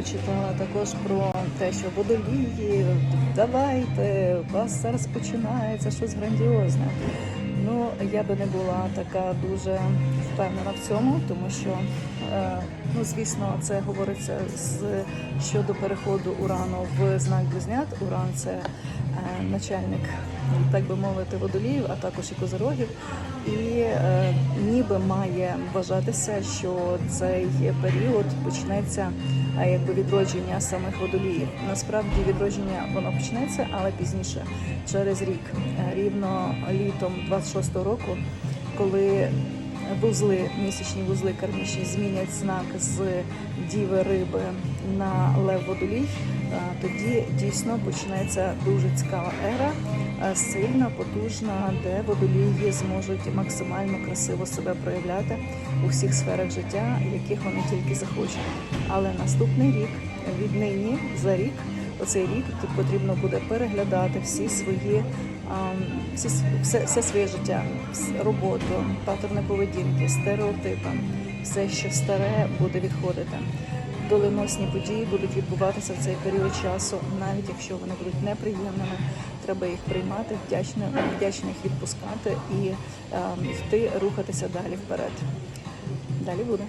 прочитала також про те, що водолії, давайте, у вас зараз починається щось грандіозне. Ну, я би не була така дуже впевнена в цьому, тому що, е, ну, звісно, це говориться з щодо переходу урану в знак близнят. Уран це е, начальник, так би мовити, водоліїв, а також і козирогів. І е, має вважатися, що цей період почнеться якби відродження самих водоліїв. Насправді відродження воно почнеться, але пізніше, через рік, рівно літом 26-го року, коли вузли, місячні вузли кармічні змінять знак з діви риби на лев водолій, тоді дійсно почнеться дуже цікава ера, сильна, потужна, де водолії зможуть максимально красиво себе проявляти у всіх сферах життя, яких вони тільки захочуть. Але наступний рік, віднині за рік, оцей рік тут потрібно буде переглядати всі свої всі, все, все своє життя, роботу, паттерни поведінки, стереотипи, все, що старе, буде відходити. Доленосні події будуть відбуватися в цей період часу, навіть якщо вони будуть неприємними, треба їх приймати, вдячно, вдячно відпускати і ем, йти рухатися далі вперед. Далі буде.